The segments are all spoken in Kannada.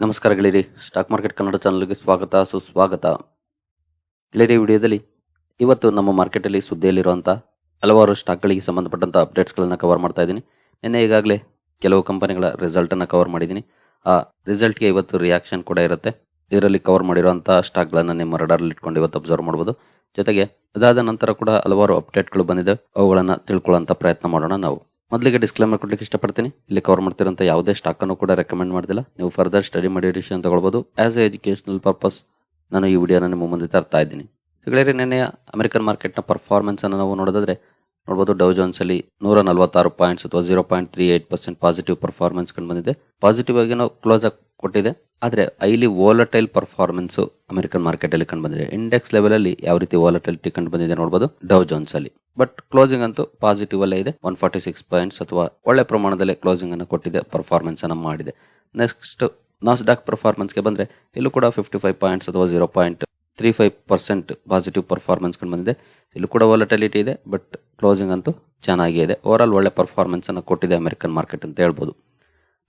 ನಮಸ್ಕಾರ ಗೆಳೆಯರಿ ಸ್ಟಾಕ್ ಮಾರ್ಕೆಟ್ ಕನ್ನಡ ಚಾನಲ್ಗೆ ಸ್ವಾಗತ, ಸುಸ್ವಾಗತ. ಗೆಳೆಯರಿ ವಿಡಿಯೋದಲ್ಲಿ ಇವತ್ತು ನಮ್ಮ ಮಾರ್ಕೆಟಲ್ಲಿ ಸುದ್ದಿಯಲ್ಲಿರುವಂಥ ಹಲವಾರು ಸ್ಟಾಕ್ಗಳಿಗೆ ಸಂಬಂಧಪಟ್ಟಂಥ ಅಪ್ಡೇಟ್ಸ್ಗಳನ್ನು ಕವರ್ ಮಾಡ್ತಾ ಇದ್ದೀನಿ. ನಿನ್ನೆ ಈಗಾಗಲೇ ಕೆಲವು ಕಂಪನಿಗಳ ರಿಸಲ್ಟನ್ನು ಕವರ್ ಮಾಡಿದ್ದೀನಿ. ಆ ರಿಸಲ್ಟ್ಗೆ ಇವತ್ತು ರಿಯಾಕ್ಷನ್ ಕೂಡ ಇರುತ್ತೆ. ಇದರಲ್ಲಿ ಕವರ್ ಮಾಡಿರುವಂಥ ಸ್ಟಾಕ್ಗಳನ್ನು ನಿಮ್ಮ ರಡಾರಲ್ಲಿ ಇಟ್ಕೊಂಡು ಇವತ್ತು ಅಬ್ಸರ್ವ್ ಮಾಡ್ಬೋದು. ಜೊತೆಗೆ ಅದಾದ ನಂತರ ಕೂಡ ಹಲವಾರು ಅಪ್ಡೇಟ್ಗಳು ಬಂದಿದೆ. ಅವುಗಳನ್ನು ತಿಳ್ಕೊಳ್ಳೋಂಥ ಪ್ರಯತ್ನ ಮಾಡೋಣ ನಾವು. ಮೊದಲಿಗೆ ಡಿಸ್ಕ್ಲೇಮರ್ ಕೊಡ್ಲಿಕ್ಕೆ ಇಷ್ಟಪಡ್ತೀನಿ. ಇಲ್ಲಿ ಕವರ್ ಮಾಡ್ತಿರೋಂಥ ಯಾವುದೇ ಸ್ಟಾಕ್ ಅನ್ನು ಕೂಡ ರೆಕಮೆಂಡ್ ಮಾಡಿಲ್ಲ ನೀವು ಫರ್ದರ್ ಸ್ಟಡಿ ಮಾಡಿ ತಗೊಳ್ಬೋದು. ಆಸ್ ಎ ಎಜುಕೇಶನಲ್ ಪರ್ಪಸ್ ನಾನು ಈ ವಿಡಿಯೋನ ನಿಮ್ಮ ಮುಂದೆ ತರ್ತಾ ಇದ್ದೀನಿ. ಗೆಳೆಯರಿ ನಿನ್ನೆಯ ಅಮೆರಿಕನ್ ಮಾರ್ಕೆಟ್ನ ಪರ್ಫಾರ್ಮೆನ್ಸ್ ಅನ್ನು ನಾವು ನೋಡೋದಾದ್ರೆ, ನೋಡ್ಬೋದು ಡೌ ಜೋನ್ಸ್ ಅಲ್ಲಿ ನೂರ ನಲವತ್ತಾರು ಪಾಯಿಂಟ್ಸ್ ಅಥವಾ zero point three eight percent positive performance ಕಂಡು ಬಂದಿದೆ. ಪಾಸಿಟಿವ್ ಆಗಿ ನಾವು ಕ್ಲೋಸ್ ಆಗಿ ಕೊಟ್ಟಿದೆ. ಆದರೆ highly volatile performance American market ಅಲ್ಲಿ ಕಂಡು ಬಂದಿದೆ. ಇಂಡೆಕ್ಸ್ ಲೆವೆಲ್ ಅಲ್ಲಿ ಯಾವ ರೀತಿ ವಾಲಟೈಲಿಟಿ ಕಂಡು ಬಂದಿದೆ ನೋಡಬಹುದು ಡೌ ಜೋನ್ಸ್ ಅಲ್ಲಿ. ಬಟ್ ಕ್ಲೋಸಿಂಗ್ ಅಂತೂ ಪಾಸಿಟಿವ್ ಅಲ್ಲೇ ಇದೆ. ಒನ್ ಫಾರ್ಟಿ ಸಿಕ್ಸ್ ಪಾಯಿಂಟ್ಸ್ ಅಥವಾ ಒಳ್ಳೆ ಪ್ರಮಾಣದಲ್ಲಿ ಕ್ಲೋಸಿಂಗ್ ಅನ್ನು ಕೊಟ್ಟಿದೆ ಪರ್ಫಾರ್ಮೆನ್ಸ್ ಅನ್ನು ಮಾಡಿದೆ. ನೆಕ್ಸ್ಟ್ ನಾಸ್ಡಾಕ್ ಪರ್ಫಾರ್ಮೆನ್ಸ್ಗೆ ಬಂದ್ರೆ ಇಲ್ಲೂ ಕೂಡ ಫಿಫ್ಟಿ ಫೈವ್ ಪಾಯಿಂಟ್ಸ್ ಅಥವಾ zero point three five percent positive performance ಕಂಡು ಬಂದಿದೆ. ಇಲ್ಲೂ ಕೂಡ ವಾಲಟಲಿಟಿ ಇದೆ ಬಟ್ ಕ್ಲೋಸಿಂಗ್ ಅಂತೂ ಚೆನ್ನಾಗಿದೆ. ಓವರ್ ಆಲ್ ಒಳ್ಳೆ ಪರ್ಫಾರ್ಮೆನ್ಸ್ ಅನ್ನು ಕೊಟ್ಟಿದೆ ಅಮೆರಿಕನ್ ಮಾರ್ಕೆಟ್ ಅಂತ ಹೇಳ್ಬೋದು.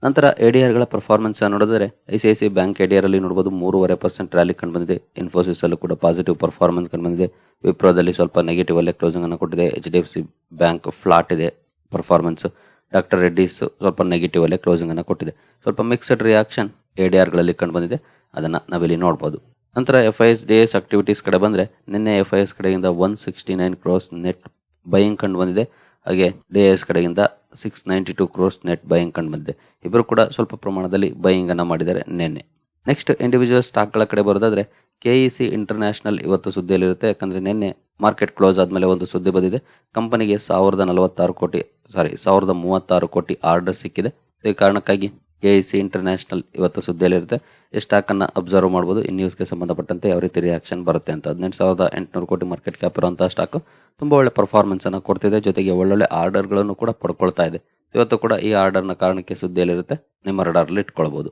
ನಂತರ ಎಡಿಆರ್ಗಳ ಪರ್ಫಾರ್ಮೆನ್ಸ್ ನೋಡಿದ್ರೆ, I C I C bank ADR ಅಲ್ಲಿ ನೋಡಬಹುದು ಮೂರುವರೆ ಪರ್ಸೆಂಟ್ ರ್ಯಾಲಿ ಕಂಡು ಬಂದಿದೆ. ಇನ್ಫೋಸಿಸ್ ಅಲ್ಲೂ ಕೂಡ ಪಾಸಿಟಿವ್ ಪರ್ಫಾರ್ಮೆನ್ಸ್ ಕಂಡು ಬಂದಿದೆ. ವಿಪ್ರೋದಲ್ಲಿ ಸ್ವಲ್ಪ ನೆಗೆಟಿವ್ ಅಲ್ಲೇ ಕ್ಲೋಸಿಂಗ್ ಅನ್ನು ಕೊಟ್ಟಿದೆ. H D F C bank flat ಇದೆ ಪರ್ಫಾರ್ಮೆನ್ಸ್ ಡಾಕ್ಟರ್ ರೆಡ್ಡಿಸ್ ಸ್ವಲ್ಪ ನೆಗೆಟಿವ್ ಅಲ್ಲೇ ಕ್ಲೋಸಿಂಗ್ ಅನ್ನು ಕೊಟ್ಟಿದೆ. ಸ್ವಲ್ಪ ಮಿಕ್ಸ್ಡ್ ರಿಯಾಕ್ಷನ್ ಎಡಿಆರ್ಗಳಲ್ಲಿ ಕಂಡು ಬಂದಿದೆ. ಅದನ್ನು ನಾವಿಲ್ಲಿ ನೋಡಬಹುದು ನಂತರ F I S D S activities ಕಡೆ ಬಂದರೆ, ನಿನ್ನೆ ಎಫ್ ಐ ಎಸ್ ಕಡೆಯಿಂದ one sixty nine crores net buying ಕಂಡು ಬಂದಿದೆ. ಹಾಗೆ ಡಿ ಎಸ್ ಕಡೆಯಿಂದ six ninety two crores net buying ಕಂಡು ಬಂದಿದೆ. ಇಬ್ಬರು ಕೂಡ ಸ್ವಲ್ಪ ಪ್ರಮಾಣದಲ್ಲಿ ಬೈಯಿಂಗ್ ಅನ್ನು ಮಾಡಿದ್ದಾರೆ ನಿನ್ನೆ. ನೆಕ್ಸ್ಟ್ ಇಂಡಿವಿಜುವಲ್ ಸ್ಟಾಕ್ಗಳ ಕಡೆ ಬರೋದಾದ್ರೆ ಸಿ ಇಂಟರ್ನ್ಯಾಷನಲ್ ಇವತ್ತು ಸುದ್ದಿಯಲ್ಲಿರುತ್ತೆ. ಯಾಕಂದ್ರೆ ನಿನ್ನೆ ಮಾರ್ಕೆಟ್ ಕ್ಲೋಸ್ ಆದಮೇಲೆ ಒಂದು ಸುದ್ದಿ ಬಂದಿದೆ. ಕಂಪನಿಗೆ ಸಾವಿರದ ನಲವತ್ತಾರು ಕೋಟಿ ಸಾರಿ ಸಾವಿರದ ಮೂವತ್ತಾರು ಕೋಟಿ ಆರ್ಡರ್ ಸಿಕ್ಕಿದೆ. ಈ ಕಾರಣಕ್ಕಾಗಿ ಕೆಇಸಿ ಇಂಟರ್ನ್ಯಾಷನಲ್ ಇವತ್ತು ಸುದ್ದಿಯಲ್ಲಿರುತ್ತೆ. ಈ ಸ್ಟಾಕನ್ನು ಅಬ್ಸರ್ವ್ ಮಾಡ್ಬೋದು, ಈ ನ್ಯೂಸ್ಗೆ ಸಂಬಂಧಪಟ್ಟಂತೆ ಯಾವ ರೀತಿ ರಿಯಾಕ್ಷನ್ ಬರುತ್ತೆ ಅಂತ. ಹದಿನೆಂಟು ಸಾವಿರದ ಎಂಟುನೂರು ಕೋಟಿ ಮಾರ್ಕೆಟ್ ಕ್ಯಾಪ್ ಇರುವಂತಹ ಸ್ಟಾಕ್ ತುಂಬ ಒಳ್ಳೆ ಪರ್ಫಾರ್ಮೆನ್ಸ್ ಅನ್ನ ಕೊಡ್ತಿದೆ. ಜೊತೆಗೆ ಒಳ್ಳೊಳ್ಳೆ ಆರ್ಡರ್ಗಳನ್ನು ಕೂಡ ಪಡ್ಕೊಳ್ತಾ ಇದೆ. ಇವತ್ತು ಕೂಡ ಈ ಆರ್ಡರ್ನ ಕಾರಣಕ್ಕೆ ಸುದ್ದಿಯಲ್ಲಿರುತ್ತೆ. ನಿಮ್ಮ ರಡಾರ್ಲಿ ಇಟ್ಕೊಳ್ಬಹುದು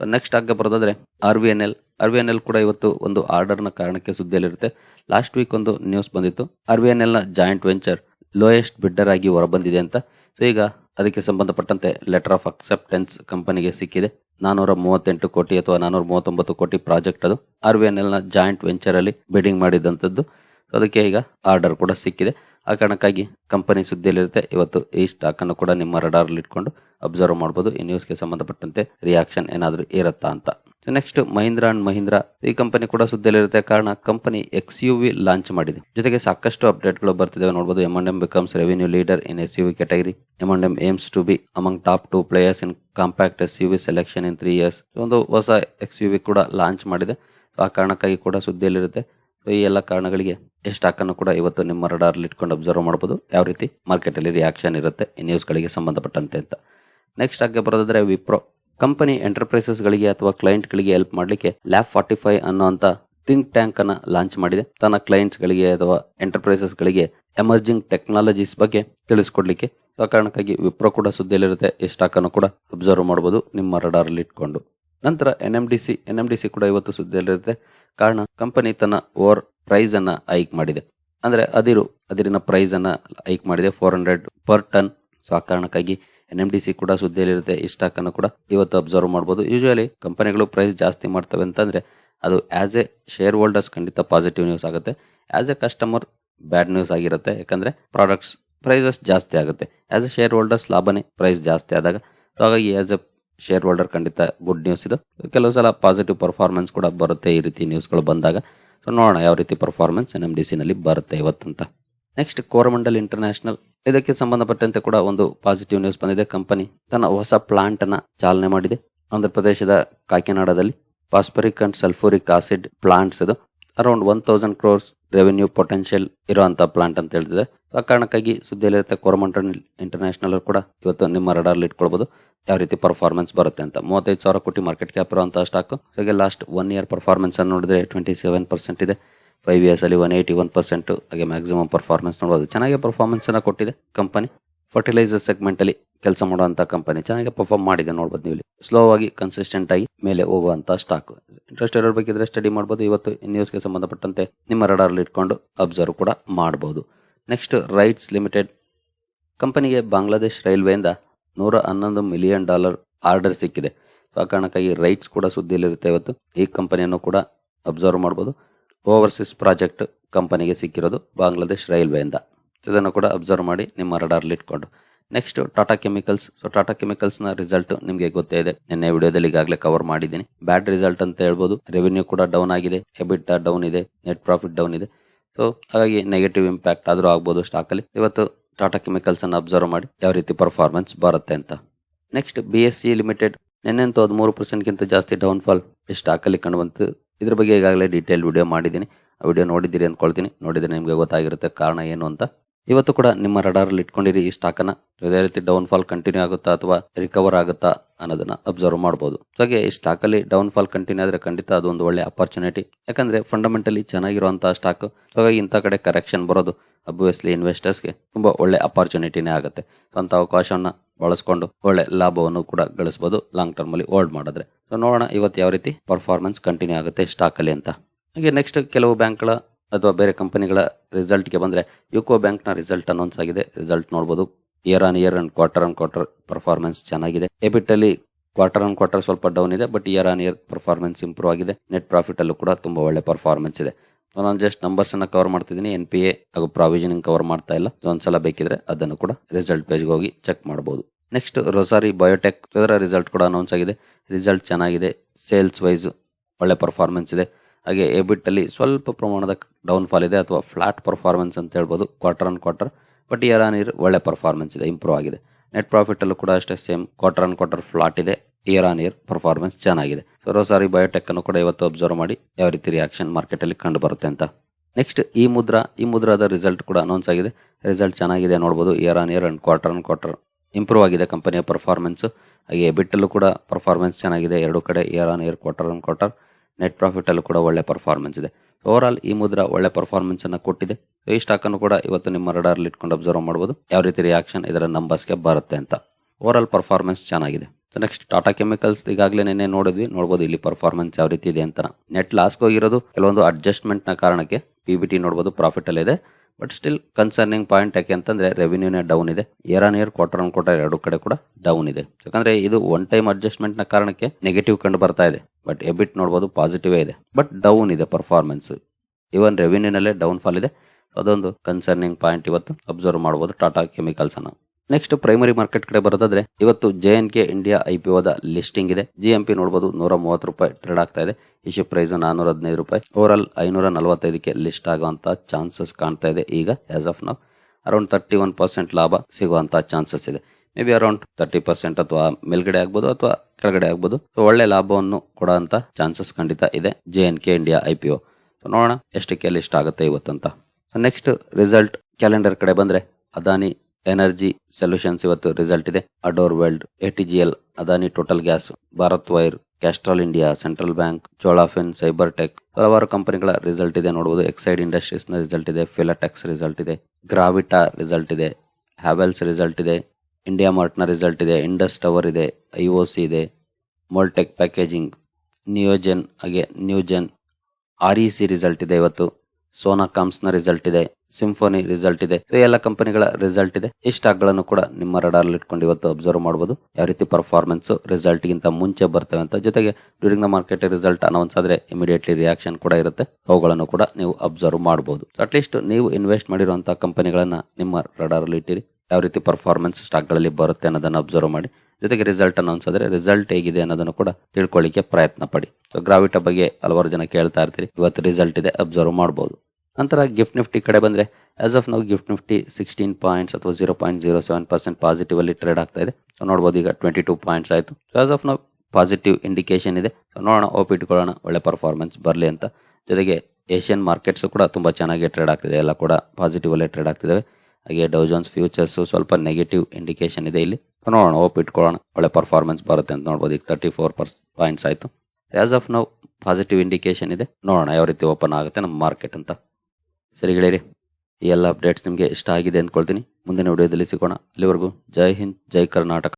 ನೆಕ್ಸ್ಟ್ ಆಗ ಬರೋದಾದ್ರೆ R V N L R V N L ಕೂಡ ಇವತ್ತು ಒಂದು ಆರ್ಡರ್ನ ಕಾರಣಕ್ಕೆ ಸುದ್ದಿಯಲ್ಲಿರುತ್ತೆ. ಲಾಸ್ಟ್ ವೀಕ್ ಒಂದು ನ್ಯೂಸ್ ಬಂದಿತ್ತು. ಆರ್ ವಿ ಎನ್ ಎಲ್ನ ಜಾಯಿಂಟ್ ವೆಂಚರ್ ಲೋಯೆಸ್ಟ್ ಬಿಡ್ಡರ್ ಆಗಿ ಹೊರಬಂದಿದೆ ಅಂತ. ಸೊ ಈಗ ಅದಕ್ಕೆ ಸಂಬಂಧಪಟ್ಟಂತೆ ಲೆಟರ್ ಆಫ್ ಅಕ್ಸೆಪ್ಟೆನ್ಸ್ ಕಂಪನಿಗೆ ಸಿಕ್ಕಿದೆ. ನಾನೂರ ಮೂವತ್ತೆಂಟು ಕೋಟಿ ಅಥವಾ ನಾನೂರ ಮೂವತ್ತೊಂಬತ್ತು ಕೋಟಿ ಪ್ರಾಜೆಕ್ಟ್ ಅದು. ಆರ್ ವಿ ಎನ್ ಎಲ್ನ ಜಾಯಿಂಟ್ ವೆಂಚರ್ ಅಲ್ಲಿ ಬಿಡಿಂಗ್ ಮಾಡಿದಂಥದ್ದು ಅದಕ್ಕೆ ಈಗ ಆರ್ಡರ್ ಕೂಡ ಸಿಕ್ಕಿದೆ. ಆ ಕಾರಣಕ್ಕಾಗಿ ಕಂಪನಿ ಸುದ್ದಿಯಲ್ಲಿರುತ್ತೆ. ಇವತ್ತು ಈ ಸ್ಟಾಕ್ ಅನ್ನು ಕೂಡ ನಿಮ್ಮ ರಡಾರ್ ಇಟ್ಕೊಂಡು ಅಬ್ಸರ್ವ್ ಮಾಡಬಹುದು ಈ ನ್ಯೂಸ್ಗೆ ಸಂಬಂಧಪಟ್ಟಂತೆ ರಿಯಾಕ್ಷನ್ ಏನಾದರೂ ಇರುತ್ತಾ ಅಂತ. ನೆಕ್ಸ್ಟ್ ಮಹೀಂದ್ರ ಅಂಡ್ ಮಹೀಂದ್ರ ಈ ಕಂಪನಿ ಕೂಡ ಸುದ್ದಿಯಲ್ಲಿರುತ್ತೆ. ಕಾರಣ company X U V launch ಮಾಡಿದೆ. ಜೊತೆಗೆ ಸಾಕಷ್ಟು ಅಪ್ಡೇಟ್ಗಳು ಬರ್ತಿದ್ದಾವೆ ನೋಡಬಹುದು M and M becomes revenue leader in S U V category M and M aims to be among top two players in compact S U V selection in three years ಒಂದು ಹೊಸ ಎಕ್ಸ್ ಯು ವಿ ಕೂಡ ಲಾಂಚ್ ಮಾಡಿದೆ. ಆ ಕಾರಣಕ್ಕಾಗಿ ಕೂಡ ಸುದ್ದಿಯಲ್ಲಿರುತ್ತೆ. ಸೊ ಈ ಎಲ್ಲ ಕಾರಣಗಳಿಗೆ ಸ್ಟಾಕ್ ಅನ್ನು ಕೂಡ ಇವತ್ತು ನಿಮ್ಮ ರಡಾರ್ ಇಟ್ಕೊಂಡು ಅಬ್ಸರ್ವ್ ಮಾಡಬಹುದು ಯಾವ ರೀತಿ ಮಾರ್ಕೆಟ್ ಅಲ್ಲಿ ರಿಯಾಕ್ಷನ್ ಇರುತ್ತೆ, ಈ ನ್ಯೂಸ್ಗಳಿಗೆ ಸಂಬಂಧಪಟ್ಟಂತೆ ಅಂತ. ನೆಕ್ಸ್ಟ್ ಆಗಿ ಬರೋದಾದ್ರೆ ವಿಪ್ರೋ ಕಂಪನಿ ಎಂಟರ್ಪ್ರೈಸಸ್ಗಳಿಗೆ ಅಥವಾ ಕ್ಲೈಂಟ್ ಗಳಿಗೆ ಹೆಲ್ಪ್ ಮಾಡಲಿಕ್ಕೆ ಲ್ಯಾಬ್ ಫಾರ್ಟಿ ಫೈವ್ ಅನ್ನುವಂತ ಥಿಂಕ್ ಟ್ಯಾಂಕ್ ಅನ್ನ ಲಾಂಚ್ ಮಾಡಿದೆ. ತನ್ನ ಕ್ಲೈಂಟ್ಸ್ಗಳಿಗೆ ಅಥವಾ ಎಂಟರ್ಪ್ರೈಸಸ್ಗಳಿಗೆ ಎಮರ್ಜಿಂಗ್ ಟೆಕ್ನಾಲಜೀಸ್ ಬಗ್ಗೆ ತಿಳಿಸ್ಕೊಡ್ಲಿಕ್ಕೆ. ಆ ಕಾರಣಕ್ಕಾಗಿ ವಿಪ್ರೋ ಕೂಡ ಸುದ್ದಿಯಲ್ಲಿರುತ್ತೆ. ಈ ಸ್ಟಾಕ್ ಅನ್ನು ಕೂಡ ಅಬ್ಸರ್ವ್ ಮಾಡಬಹುದು ನಿಮ್ಮ ರಡಾರ್ ಅಲ್ಲಿ ಇಟ್ಕೊಂಡು. ನಂತರ N M D C N M D C ಕೂಡ ಇವತ್ತು ಸುದ್ದಿಯಲ್ಲಿರುತ್ತೆ. ಕಾರಣ, ಕಂಪನಿ ತನ್ನ ಓವರ್ ಪ್ರೈಸ್ ಅನ್ನ ಹೈಕ್ ಮಾಡಿದೆ. ಅಂದ್ರೆ ಅದಿರು, ಅದಿರಿನ ಪ್ರೈಸ್ ಅನ್ನ ಹೈಕ್ ಮಾಡಿದೆ. Four hundred per ton. So ಆ ಕಾರಣಕ್ಕಾಗಿ ಎನ್ ಎಂ ಡಿ ಸಿ ಕೂಡ ಸುದ್ದಿಯಲ್ಲಿರುತ್ತೆ ಈ ಸ್ಟಾಕ್ ಅನ್ನು ಕೂಡ ಇವತ್ತು ಅಬ್ಸರ್ವ್ ಮಾಡಬಹುದು ಯೂಶುವಲಿ ಕಂಪನಿಗಳು ಪ್ರೈಸ್ ಜಾಸ್ತಿ ಮಾಡ್ತವೆ ಅಂತಂದ್ರೆ ಅದು ಆಸ್ ಎ ಶೇರ್ ಹೋಲ್ಡರ್ಸ್ ಖಂಡಿತ ಪಾಸಿಟಿವ್ ನ್ಯೂಸ್ ಆಗುತ್ತೆ. As a customer bad news ಆಗಿರುತ್ತೆ. ಯಾಕಂದ್ರೆ ಪ್ರಾಡಕ್ಟ್ಸ್ ಪ್ರೈಸಸ್ ಜಾಸ್ತಿ ಆಗುತ್ತೆ. ಆಸ್ ಎ ಶೇರ್ ಹೋಲ್ಡರ್ಸ್ ಲಾಭನೇ ಪ್ರೈಸ್ ಜಾಸ್ತಿ ಆದಾಗ. ಸೊ ಹಾಗಾಗಿ ಆಸ್ ಎ ಶೇರ್ ಹೋಲ್ಡರ್ ಖಂಡಿತ ಗುಡ್ ನ್ಯೂಸ್ ಇದು. ಕೆಲವು ಸಲ ಪಾಸಿಟಿವ್ ಪರ್ಫಾರ್ಮೆನ್ಸ್ ಕೂಡ ಬರುತ್ತೆ ಈ ರೀತಿ ನ್ಯೂಸ್ಗಳು ಬಂದಾಗ. ಸೊ ನೋಡೋಣ ಯಾವ ರೀತಿ ಪರ್ಫಾರ್ಮೆನ್ಸ್ ಎನ್ ಎಂ ಡಿ ಸಿನಲ್ಲಿ ಬರುತ್ತೆ ಇವತ್ತಂತ. ನೆಕ್ಸ್ಟ್ ಕೋರಮಂಡಲ್ ಇಂಟರ್ನ್ಯಾಷನಲ್ ಇದಕ್ಕೆ ಸಂಬಂಧಪಟ್ಟಂತೆ ಕೂಡ ಒಂದು ಪಾಸಿಟಿವ್ ನ್ಯೂಸ್ ಬಂದಿದೆ. ಕಂಪನಿ ತನ್ನ ಹೊಸ ಪ್ಲಾಂಟ್ ಅನ್ನ ಚಾಲನೆ ಮಾಡಿದೆ. ಆಂಧ್ರ ಪ್ರದೇಶದ ಕಾಕಿನಾಡದಲ್ಲಿ. Phosphoric and sulphuric acid plants ಇದು. Around one thousand crores revenue potential ಇರುವಂತ ಪ್ಲಾಂಟ್ ಅಂತ ಹೇಳ್ತಿದೆ ಆ ಕಾರಣಕ್ಕಾಗಿ ಸುದ್ದಿಯಲ್ಲಿರುತ್ತೆ ಕೋರಮಂಡಲ್ ಇಂಟರ್ನ್ಯಾಷನಲ್ ಕೂಡ ಇವತ್ತು ನಿಮ್ಮ ರಡಾರ್ ಇಟ್ಕೊಳ್ಬಹುದು ಯಾವ ರೀತಿ ಪರ್ಫಾರ್ಮೆನ್ಸ್ ಬರುತ್ತೆ ಅಂತ. ಮೂವತ್ತೈದು ಸಾವಿರ ಕೋಟಿ ಮಾರ್ಕೆಟ್ ಕ್ಯಾಪ್ ಇರುವಂತಹ ಸ್ಟಾಕ್ ಹಾಗೆ ಲಾಸ್ಟ್ ಒನ್ ಇಯರ್ ಪರ್ಫಾರ್ಮೆನ್ಸ್ ಅನ್ನು ನೋಡಿದ್ರೆ ಟ್ವೆಂಟಿ ಸೆವೆನ್ ಪರ್ಸೆಂಟ್ ಇದೆ. ಫೈವ್ ಇಯರ್ಸ್ ಅಲ್ಲಿ ಒನ್ ಏಯ್ಟಿ ಒನ್ ಪರ್ಸೆಂಟ್ ಹಾಗೆ ಮ್ಯಾಕ್ಸಿಮಮ್ ಪರ್ಫಾರ್ಮೆನ್ಸ್ ನೋಡಬಹುದು ಚೆನ್ನಾಗಿ ಪರ್ಫಾರ್ಮೆನ್ಸ್ ಅನ್ನ ಕೊಟ್ಟಿದೆ ಕಂಪನಿ ಫರ್ಟಿಲೈಸರ್ ಸೆಗ್ಮೆಂಟ್ ಅಲ್ಲಿ ಕೆಲಸ ಮಾಡುವಂತ ಕಂಪನಿ ಚೆನ್ನಾಗಿ ಪರ್ಫಾರ್ಮ್ ಮಾಡಿದೆ ನೋಡಬಹುದು ನೀವು ಸ್ಲೋ ಆಗಿ ಕನ್ಸಿಸ್ಟೆಂಟ್ ಆಗಿ ಮೇಲೆ ಹೋಗುವಂತ ಸ್ಟಾಕ್ ಇಂಟ್ರೆಸ್ಟ್ ಇರೋ ಬೇಕಿದ್ರೆ ಸ್ಟಡಿ ಮಾಡಬಹುದು ಇವತ್ತು ನ್ಯೂಸ್ಗೆ ಸಂಬಂಧಪಟ್ಟಂತೆ ನಿಮ್ಮ ರಡಾರ್ ಇಟ್ಕೊಂಡು ಅಬ್ಸರ್ವ್ ಕೂಡ ಮಾಡಬಹುದು ನೆಕ್ಸ್ಟ್ ರೈಟ್ಸ್ ಲಿಮಿಟೆಡ್ ಕಂಪನಿಗೆ ಬಾಂಗ್ಲಾದೇಶ್ ರೈಲ್ವೆಯಿಂದ ನೂರ ಹನ್ನೊಂದು ಮಿಲಿಯನ್ ಡಾಲರ್ ಆರ್ಡರ್ ಸಿಕ್ಕಿದೆ. ಆ ಕಾರಣಕ್ಕಾಗಿ ರೈಟ್ಸ್ ಕೂಡ ಸುದ್ದಿಯಲ್ಲಿರುತ್ತೆ ಇವತ್ತು. ಈ ಕಂಪನಿಯನ್ನು ಕೂಡ ಅಬ್ಸರ್ವ್ ಮಾಡ್ಬೋದು. ಓವರ್ಸೀಸ್ ಪ್ರಾಜೆಕ್ಟ್ ಕಂಪನಿಗೆ ಸಿಕ್ಕಿರೋದು ಬಾಂಗ್ಲಾದೇಶ್ ರೈಲ್ವೆಯಿಂದ. ಇದನ್ನು ಕೂಡ ಅಬ್ಸರ್ವ್ ಮಾಡಿ ನಿಮ್ಮ ರಡಾರ್ಲಿ ಇಟ್ಕೊಂಡು. Next Tata chemicals so Tata ಕೆಮಿಕಲ್ಸ್ನ result ನಿಮಗೆ ಗೊತ್ತೇ ಇದೆ. ನಿನ್ನೆ ವಿಡಿಯೋದಲ್ಲಿ ಈಗಾಗಲೇ ಕವರ್ ಮಾಡಿದ್ದೀನಿ. ಬ್ಯಾಡ್ ರಿಸಲ್ಟ್ ಅಂತ ಹೇಳ್ಬೋದು. ರೆವೆನ್ಯೂ ಕೂಡ ಡೌನ್ ಆಗಿದೆ. ಎಬಿಟ್ ಡೌನ್ ಇದೆ. ನೆಟ್ ಪ್ರಾಫಿಟ್ ಡೌನ್ ಇದೆ. ಸೊ ಹಾಗಾಗಿ ನೆಗೆಟಿವ್ ಇಂಪ್ಯಾಕ್ಟ್ ಆದರೂ ಆಗ್ಬೋದು ಸ್ಟಾಕಲ್ಲಿ ಇವತ್ತು ಟಾಟಾ ಕೆಮಿಕಲ್ಸ್ ಅನ್ನು ಅಬ್ಸರ್ವ್ ಮಾಡಿ ಯಾವ ರೀತಿ ಪರ್ಫಾರ್ಮೆನ್ಸ್ ಬರುತ್ತೆ ಅಂತ. Next B S C limited ನಿನ್ನೆಂತೂ ಅದು ಮೂರು ಪರ್ಸೆಂಟ್ಗಿಂತ ಜಾಸ್ತಿ ಡೌನ್ ಫಾಲ್ ಈ ಸ್ಟಾಕಲ್ಲಿ ಕಂಡು ಬಂತು. ಇದ್ರ ಬಗ್ಗೆ ಈಗಾಗಲೇ ಡೀಟೇಲ್ ವಿಡಿಯೋ ಮಾಡಿದ್ದೀನಿ. ಆ ವಿಡಿಯೋ ನೋಡಿದ್ದೀರಿ ಅಂದ್ಕೊಳ್ತೀನಿ. ನೋಡಿದ್ರೆ ನಿಮಗೆ ಗೊತ್ತಾಗಿರುತ್ತೆ ಕಾರಣ ಏನು ಅಂತ. ಇವತ್ತು ಕೂಡ ನಿಮ್ಮ ರಡಾರಲ್ಲಿ ಇಟ್ಕೊಂಡಿರಿ ಈ ಸ್ಟಾಕನ್ನು ಯಾವುದೇ ರೀತಿ ಡೌನ್ ಫಾಲ್ ಕಂಟಿನ್ಯೂ ಆಗುತ್ತಾ ಅಥವಾ ರಿಕವರ್ ಆಗುತ್ತಾ ಅನ್ನೋದನ್ನ ಅಬ್ಸರ್ವ್ ಮಾಡಬಹುದು ಹಾಗೆ ಈ ಸ್ಟಾಕಲ್ಲಿ ಡೌನ್ ಫಾಲ್ ಕಂಟಿನ್ಯೂ ಆದರೆ ಖಂಡಿತ ಅದೊಂದು ಒಳ್ಳೆ ಅಪರ್ಚುನಿಟಿ ಯಾಕಂದ್ರೆ ಫಂಡಮೆಂಟಲಿ ಚೆನ್ನಾಗಿರುವಂತಹ ಸ್ಟಾಕ್ ಹಾಗಾಗಿ ಇಂಥ ಕಡೆ ಕರೆಕ್ಷನ್ ಬರೋದು ಅಬ್ವಿಯಸ್ಲಿ ಇನ್ವೆಸ್ಟರ್ಸ್ಗೆ ತುಂಬಾ ಒಳ್ಳೆ ಅಪರ್ಚುನಿಟಿನೇ ಆಗುತ್ತೆ. ಅಂತ ಅವಕಾಶವನ್ನ ಬಳಸ್ಕೊಂಡು ಒಳ್ಳೆ ಲಾಭವನ್ನು ಕೂಡ ಗಳಿಸಬಹುದು ಲಾಂಗ್ ಟರ್ಮ್ ಅಲ್ಲಿ ಹೋಲ್ಡ್ ಮಾಡಿದ್ರೆ. ಸೊ ನೋಡೋಣ ಇವತ್ತು ಯಾವ ರೀತಿ ಪರ್ಫಾರ್ಮೆನ್ಸ್ ಕಂಟಿನ್ಯೂ ಆಗುತ್ತೆ ಸ್ಟಾಕ್ ಅಲ್ಲಿ ಅಂತ. ಹಾಗೆ ನೆಕ್ಸ್ಟ್ ಕೆಲವು ಬ್ಯಾಂಕ್ಗಳ ಅಥವಾ ಬೇರೆ ಕಂಪನಿಗಳ ರಿಸಲ್ಟ್ಗೆ ಬಂದ್ರೆ ಯುಕೋ ಬ್ಯಾಂಕ್ನ ರಿಸಲ್ಟ್ ಅನೌನ್ಸ್ ಆಗಿದೆ. ರಿಸಲ್ಟ್ ನೋಡಬಹುದು year on year and quarter on quarter performance ಚೆನ್ನಾಗಿದೆ. ಎಬಿಟ್ ಅಲ್ಲಿ ಕ್ವಾರ್ಟರ್ ಆನ್ ಕ್ವಾರ್ಟರ್ ಸ್ವಲ್ಪ ಡೌನ್ ಇದೆ but year on year performance improve ಆಗಿದೆ. ನೆಟ್ ಪ್ರಾಫಿಟ್ ಅಲ್ಲೂ ಕೂಡ ತುಂಬಾ ಒಳ್ಳೆ ಪರ್ಫಾರ್ಮೆನ್ಸ್ ಇದೆ. ನಾನು ಜಸ್ಟ್ ನಂಬರ್ಸ್ ಅನ್ನ ಕವರ್ ಮಾಡ್ತಿದ್ದೀನಿ. ಎನ್ ಪಿ ಎ ಹಾಗೂ ಪ್ರಾವಿಷನಿಂಗ್ ಕವರ್ ಮಾಡ್ತಾ ಇಲ್ಲ. ಒಂದ್ಸಲ ಬೇಕಿದ್ರೆ ಅದನ್ನು ಕೂಡ ರಿಸಲ್ಟ್ ಪೇಜ್ಗೆ ಹೋಗಿ ಚೆಕ್ ಮಾಡಬಹುದು ನೆಕ್ಸ್ಟ್ ರೊಸಾರಿ ಬಯೋಟೆಕ್ ಇದರ ರಿಸಲ್ಟ್ ಕೂಡ ಅನೌನ್ಸ್ ಆಗಿದೆ. ರಿಸಲ್ಟ್ ಚೆನ್ನಾಗಿದೆ. ಸೇಲ್ಸ್ ವೈಸ್ ಒಳ್ಳೆ ಪರ್ಫಾರ್ಮೆನ್ಸ್ ಇದೆ. ಹಾಗೆ ಎಬಿಟ್ ಅಲ್ಲಿ ಸ್ವಲ್ಪ ಪ್ರಮಾಣದ ಡೌನ್ ಫಾಲ್ ಇದೆ ಅಥವಾ ಫ್ಲಾಟ್ ಪರ್ಫಾರ್ಮೆನ್ಸ್ ಅಂತ ಹೇಳ್ಬೋದು quarter on quarter but year on year ಒಳ್ಳೆ ಪರ್ಫಾರ್ಮೆನ್ಸ್ ಇದೆ ಇಂಪ್ರೂವ್ ಆಗಿದೆ. ನೆಟ್ ಪ್ರಾಫಿಟ್ ಅಲ್ಲೂ ಕೂಡ ಅಷ್ಟೇ same quarter on quarter flat ಇದೆ. ಇಯರ್ ಆನ್ ಇಯರ್ ಪರ್ಫಾರ್ಮೆನ್ಸ್ ಚೆನ್ನಾಗಿದೆ. ಸೊ ರೋಸಾರಿ ಬಯೋಟೆಕ್ ಅನ್ನು ಕೂಡ ಇವತ್ತು ಅಬ್ಸರ್ವ್ ಮಾಡಿ ಯಾವ ರೀತಿ ರಿಯಾಕ್ಷನ್ ಮಾರ್ಕೆಟ್ ಅಲ್ಲಿ ಕಂಡು ಬರುತ್ತೆ ಅಂತ. ನೆಕ್ಸ್ಟ್ ಈ ಮುದ್ರಾ, ಈ ಮುದ್ರಾದ ರಿಸಲ್ಟ್ ಕೂಡ ಅನೌನ್ಸ್ ಆಗಿದೆ. ರಿಸಲ್ಟ್ ಚೆನ್ನಾಗಿದೆ ನೋಡಬಹುದು year on year and quarter on quarter improve ಆಗಿದೆ ಕಂಪನಿಯ ಪರ್ಫಾರ್ಮೆನ್ಸ್ ಹಾಗೆ ಬಿಟ್ಟಲ್ಲೂ ಕೂಡ ಪರ್ಫಾರ್ಮೆನ್ಸ್ ಚೆನ್ನಾಗಿದೆ. ಎರಡು ಕಡೆ year on year quarter on quarter net profit ಅಲ್ಲೂ ಕೂಡ ಒಳ್ಳೆ ಪರ್ಫಾರ್ಮೆನ್ಸ್ ಇದೆ. ಓವರ್ ಆಲ್ ಈ ಮುದ್ರಾ ಒಳ್ಳೆ ಪರ್ಫಾರ್ಮೆನ್ಸ್ ಅನ್ನು ಕೊಟ್ಟಿದೆ. ಈ ಸ್ಟಾಕ್ ಅನ್ನು ಕೂಡ ಇವತ್ತು ನಿಮ್ಮ ರಡಾರ್ ಇಟ್ಕೊಂಡು ಅಬ್ಸರ್ವ್ ಮಾಡಬಹುದು ಯಾವ ರೀತಿ ರಿಯಾಕ್ಷನ್ ಇದರ ನಂಬರ್ಸ್ಗೆ ಬರುತ್ತೆ ಅಂತ. ಓವರ್ ಆಲ್ ಪರ್ಫಾರ್ಮೆನ್ಸ್ ಚೆನ್ನಾಗಿದೆ. ನೆಕ್ಸ್ಟ್ ಟಾಟಾ ಕೆಮಿಕಲ್ಸ್ ಈಗಾಗಲೇ ನಿನ್ನೆ ನೋಡಿದ್ವಿ. ನೋಡಬಹುದು ಇಲ್ಲಿ ಪರ್ಫಾರ್ಮೆನ್ಸ್ ಯಾವ ರೀತಿ ಇದೆ ಅಂತ. ನೆಟ್ ಲಾಸ್ ಹೋಗಿರೋದು ಕೆಲವೊಂದು ಅಡ್ಜಸ್ಟ್ಮೆಂಟ್ನ ಕಾರಣಕ್ಕೆ ಪಿ ಬಿ ಟಿ ನೋಡಬಹುದು ಪ್ರಾಫಿಟ್ ಅಲ್ಲಿ ಇದೆ ಬಟ್ ಸ್ಟಿಲ್ ಕನ್ಸರ್ನಿಂಗ್ ಪಾಯಿಂಟ್ ಯಾಕೆ ಅಂತಂದ್ರೆ ರೆವಿನ್ಯೂನೇ ಡೌನ್ ಇದೆ. Year on year quarter on quarter ಎರಡು ಕಡೆ ಕೂಡ ಡೌನ್ ಇದೆ. ಯಾಕಂದ್ರೆ ಇದು ಒನ್ ಟೈಮ್ ಅಡ್ಜಸ್ಟ್ಮೆಂಟ್ನ ಕಾರಣಕ್ಕೆ ನೆಗೆಟಿವ್ ಕಂಡು ಬರ್ತಾ ಇದೆ. ಬಟ್ ಎಬಿಟ್ ನೋಡಬಹುದು ಪಾಸಿಟಿವ್ ಇದೆ. ಬಟ್ ಡೌನ್ ಇದೆ ಪರ್ಫಾರ್ಮೆನ್ಸ್ ಇವನ್ ರೆವಿನ್ಯೂನಲ್ಲೇ ಡೌನ್ ಫಾಲ್ ಇದೆ. ಅದೊಂದು ಕನ್ಸರ್ನಿಂಗ್ ಪಾಯಿಂಟ್ ಇವತ್ತು. ಅಬ್ಸರ್ವ್ ಮಾಡಬಹುದು ಟಾಟಾ ಕೆಮಿಕಲ್ಸ್ ಅನ್ನ. ನೆಕ್ಸ್ಟ್ ಪ್ರೈಮರಿ ಮಾರ್ಕೆಟ್ ಕಡೆ ಬರೋದಾದ್ರೆ, ಇವತ್ತು J N K India I P ಓದ ಲಿಸ್ಟಿಂಗ್ ಇದೆ. ಜಿ ಎಂ ಪಿ ನೋಡಬಹುದು ನೂರ ಮೂವತ್ತು ರೂಪಾಯಿ ಟ್ರೇಡ್ ಆಗ್ತಾ ಇದೆ. ಇಶ್ಯೂ ಪ್ರೈಸ್ ನಾನೂರ ಹದಿನೈದು ರೂಪಾಯಿ. ಓವರ್ ಆಲ್ ಐನೂರ ನಲವತ್ತೈದಕ್ಕೆ ಲಿಸ್ಟ್ ಆಗುವಂತ ಚಾನ್ಸಸ್ ಕಾಣ್ತಾ ಇದೆ ಈಗ ಆಸ್ ಆಫ್ ನಾವು ಅರೌಂಡ್ ತರ್ಟಿ ಒನ್ ಪರ್ಸೆಂಟ್ ಲಾಭ ಸಿಗುವಂತ ಚಾನ್ಸಸ್ ಇದೆ. Maybe around thirty percent ಅಥವಾ ಮೇಲ್ಗಡೆ ಆಗ್ಬೋದು ಅಥವಾ ಕೆಳಗಡೆ ಆಗ್ಬೋದು. ಒಳ್ಳೆ ಲಾಭವನ್ನು ಕೊಡುವಂತ ಚಾನ್ಸಸ್ ಖಂಡಿತ ಇದೆ J N K India I P O ನೋಡೋಣ ಎಷ್ಟಕ್ಕೆ ಲಿಸ್ಟ್ ಆಗುತ್ತೆ ಇವತ್ತಂತ. ನೆಕ್ಸ್ಟ್ ರಿಸಲ್ಟ್ ಕ್ಯಾಲೆಂಡರ್ ಕಡೆ ಬಂದ್ರೆ ಅದಾನಿ ಎನರ್ಜಿ ಸೊಲ್ಯೂಷನ್ಸ್ ಇವತ್ತು ರಿಸಲ್ಟ್ ಇದೆ. Ador world ATGL Adani total gas, Bharat wire, Castrol India, central bank, Cholafin, cyber tech ಹಲವಾರು ಕಂಪನಿಗಳ ರಿಸಲ್ಟ್ ಇದೆ ನೋಡಬಹುದು ಎಕ್ಸೈಡ್ ಇಂಡಸ್ಟ್ರೀಸ್ನ ರಿಸಲ್ಟ್ ಇದೆ, ಫಿಲಾಟೆಕ್ಸ್ ರಿಸಲ್ಟ್ ಇದೆ, ಗ್ರಾವಿಟಾ ರಿಸಲ್ಟ್ ಇದೆ, ಹ್ಯಾವೆಲ್ಸ್ ರಿಸಲ್ಟ್ ಇದೆ ಇಂಡಿಯಾ ಮಾರ್ಟ್ನ ರಿಸಲ್ಟ್ ಇದೆ, ಇಂಡಸ್ ಟವರ್ ಇದೆ ಐಒಸಿ ಇದೆ, ಮೋಲ್ಟೆಕ್ ಪ್ಯಾಕೇಜಿಂಗ್, ನಿಯೋಜನ್, ಹಾಗೆ Newgen, R E C result ಇದೆ ಇವತ್ತು. ಸೋನಾಕಾಮ್ಸ್ನ ರಿಸಲ್ಟ್ ಇದೆ ಸಿಂಫೋನಿ ರಿಸಲ್ಟ್ ಇದೆ ಎಲ್ಲ ಕಂಪನಿಗಳ ರಿಸಲ್ಟ್ ಇದೆ. ಈ ಸ್ಟಾಕ್ಗಳನ್ನು ಕೂಡ ನಿಮ್ಮ ರಡಾರ್ ಇಟ್ಕೊಂಡು ಇವತ್ತು ಅಬ್ಸರ್ವ್ ಮಾಡಬಹುದು ಯಾವ ರೀತಿ ಪರ್ಫಾರ್ಮೆನ್ಸ್ ರಿಸಲ್ಟ್ ಗಿಂತ ಮುಂಚೆ ಬರ್ತವೆ ಅಂತ. ಜೊತೆಗೆ during the market result announce ಆದ್ರೆ ಇಮಿಡಿಯೇಟ್ಲಿ ರಿಯಾಕ್ಷನ್ ಕೂಡ ಇರುತ್ತೆ. ಅವುಗಳನ್ನು ಕೂಡ ನೀವು ಅಬ್ಸರ್ವ್ ಮಾಡಬಹುದು ಅಟ್ಲೀಸ್ಟ್ ನೀವು ಇನ್ವೆಸ್ಟ್ ಮಾಡಿರುವಂತಹ ಕಂಪನಿಗಳನ್ನ ನಿಮ್ಮ ರಡಾರ್ ಇಟ್ಟಿರಿ. ಯಾವ ರೀತಿ ಪರ್ಫಾರ್ಮೆನ್ಸ್ ಸ್ಟಾಕ್ಗಳಲ್ಲಿ ಬರುತ್ತೆ ಅನ್ನೋದನ್ನ ಅಬ್ಸರ್ವ್ ಮಾಡಿ. ಜೊತೆಗೆ ರಿಸಲ್ಟ್ ಅನೌನ್ಸ್ ಆದ್ರೆ ರಿಸಲ್ಟ್ ಹೇಗಿದೆ ಅನ್ನೋದನ್ನು ಕೂಡ ತಿಳ್ಕೊಳ್ಳಿಕ್ಕೆ ಪ್ರಯತ್ನ ಪಡಿ. ಸೊ ಗ್ರಾವಿಟ ಬಗ್ಗೆ ಹಲವಾರು ಜನ ಕೇಳ್ತಾ ಇರ್ತೀರಿ. ಇವತ್ತು ರಿಸಲ್ಟ್ ಇದೆ ಅಬ್ಸರ್ವ್ ಮಾಡಬಹುದು ನಂತರ ಗಿಫ್ಟ್ ನಿಫ್ಟಿ ಕಡೆ ಬಂದ್ರೆ ಆಸ್ ಆಫ್ ನಾವು ಗಿಫ್ಟ್ ನಿಫ್ಟಿ ಸಿಕ್ಸ್ಟೀನ್ ಪಾಯಿಂಟ್ಸ್ ಅಥವಾ zero point zero seven percent positive ಅಲ್ಲಿ ಟ್ರೇಡ್ ಆಗ್ತಾ ಇದೆ. ಸೊ ನೋಡಬಹುದು ಈಗ ಟ್ವೆಂಟಿ ಟೂ ಪಾಯಿಂಟ್ಸ್ ಆಯಿತು. ಸೊ ಆಸ್ ಆಫ್ ನಾವು ಪಾಸಿಟಿವ್ ಇಂಡಿಕೇಶನ್ ಇದೆ. ಸೊ ನೋಡೋಣ ಓಪ್ ಇಟ್ಕೊಳ್ಳೋಣ, ಒಳ್ಳೆ ಪರ್ಫಾರ್ಮೆನ್ಸ್ ಬರಲಿ ಅಂತ. ಜೊತೆಗೆ ಏಷ್ಯನ್ ಮಾರ್ಕೆಟ್ಸ್ ಕೂಡ ತುಂಬಾ ಚೆನ್ನಾಗಿ ಟ್ರೇಡ್ ಆಗ್ತಿದೆ. ಎಲ್ಲ ಕೂಡ ಪಾಸಿಟಿವ್ ಅಲ್ಲೇ ಟ್ರೇಡ್ ಆಗ್ತಿದ್ದಾವೆ ಹಾಗೆ ಡೌಜೋನ್ಸ್ ಫ್ಯೂಚರ್ಸ್ ಸ್ವಲ್ಪ ನೆಗೆಟಿವ್ ಇಂಡಿಕೇಶನ್ ಇದೆ ಇಲ್ಲಿ. ನೋಡೋಣ ಓಪ್ ಇಟ್ಕೊಳ್ಳೋಣ ಒಳ್ಳೆ ಪರ್ಫಾರ್ಮೆನ್ಸ್ ಬರುತ್ತೆ ಅಂತ ನೋಡ್ಬೋದು. ಈಗ ತರ್ಟಿ ಫೋರ್ ಪರ್ಸ್ ಪಾಯಿಂಟ್ಸ್ ಆಯಿತು. ಆ್ಯಸ್ ಆಫ್ ನಾವು ಪಾಸಿಟಿವ್ ಇಂಡಿಕೇಶನ್ ಇದೆ. ನೋಡೋಣ ಯಾವ ರೀತಿ ಓಪನ್ ಆಗುತ್ತೆ ನಮ್ಮ ಮಾರ್ಕೆಟ್ ಅಂತ. ಸರಿ ಗೆಳೆಯರಿ, ಈ ಎಲ್ಲ ಅಪ್ಡೇಟ್ಸ್ ನಿಮಗೆ ಇಷ್ಟ ಆಗಿದೆ ಅಂದ್ಕೊಳ್ತೀನಿ ಮುಂದಿನ ವಿಡಿಯೋದಲ್ಲಿ ಸಿಗೋಣ. ಅಲ್ಲಿವರೆಗೂ ಜೈ ಹಿಂದ್, ಜೈ ಕರ್ನಾಟಕ.